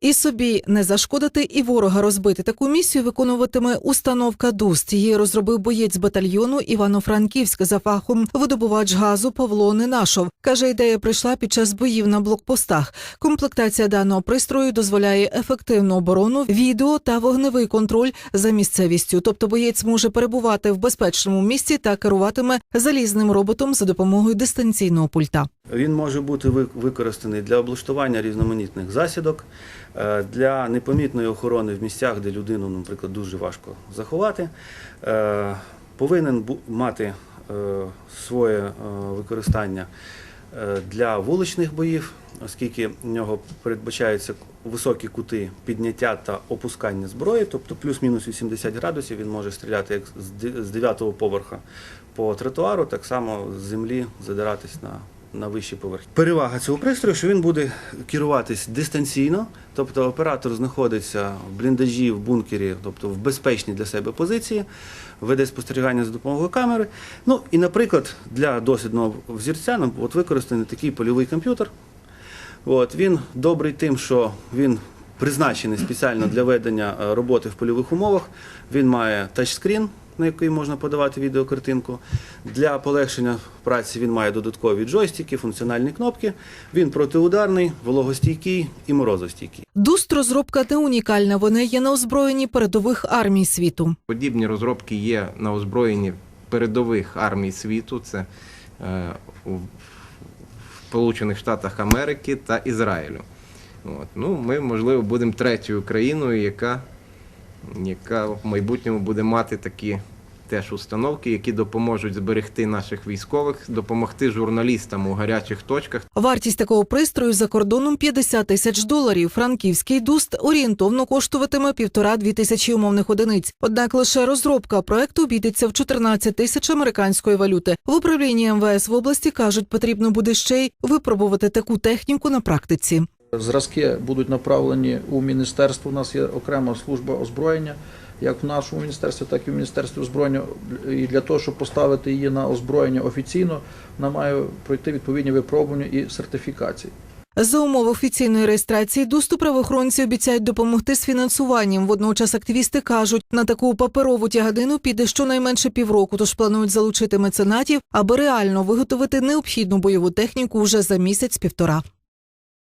І собі не зашкодити, і ворога розбити. Таку місію виконуватиме установка ДУСТ. Її розробив боєць батальйону Івано-Франківськ за фахом видобувач газу Павло Ненашов. Каже, ідея прийшла під час боїв на блокпостах. Комплектація даного пристрою дозволяє ефективну оборону, відео та вогневий контроль за місцевістю. Тобто боєць може перебувати в безпечному місці та керуватиме залізним роботом за допомогою дистанційного пульта. Він може бути використаний для облаштування різноманітних засідок, е, для непомітної охорони в місцях, де людину, наприклад, дуже важко заховати. Е, Повинен мати е, своє використання для вуличних боїв, оскільки в нього передбачаються високі кути підняття та опускання зброї, тобто плюс-мінус 80 градусів він може стріляти як з 9-го поверха по тротуару, так само з землі задиратись на на вищі поверхні. Перевага цього пристрою, що він буде керуватись дистанційно, тобто оператор знаходиться в бліндажі, в бункері, тобто в безпечній для себе позиції, веде спостерігання за допомогою камери. Ну і, наприклад, для дослідного взірця нам от використаний такий польовий комп'ютер. От, він добрий тим, що він призначений спеціально для ведення е, роботи в польових умовах. Він має тачскрін, на який можна подавати відеокартинку. Для полегшення праці він має додаткові джойстики, функціональні кнопки. Він протиударний, вологостійкий і морозостійкий. Дуст розробка не унікальна. Вони є на озброєнні передових армій світу. Подібні розробки є на озброєнні передових армій світу. Це е, у Сполучених Штатах Америки та Ізраїлю. От. Ну, ми, можливо, будемо третьою країною, яка, яка в майбутньому буде мати такі теж установки, які допоможуть зберегти наших військових, допомогти журналістам у гарячих точках. Вартість такого пристрою за кордоном 50 тисяч доларів. Франківський дуст орієнтовно коштуватиме півтора-дві тисячі умовних одиниць. Однак лише розробка проекту обійдеться в 14 тисяч американської валюти. В управлінні МВС в області кажуть, потрібно буде ще й випробувати таку техніку на практиці. Зразки будуть направлені у міністерство. У нас є окрема служба озброєння, як в нашому міністерстві, так і в міністерстві озброєння. І для того, щоб поставити її на озброєння офіційно, вона має пройти відповідні випробування і сертифікації. За умов офіційної реєстрації ДУСТу правоохоронці обіцяють допомогти з фінансуванням. Водночас активісти кажуть, на таку паперову тягадину піде щонайменше півроку, тож планують залучити меценатів, аби реально виготовити необхідну бойову техніку вже за місяць-півтора.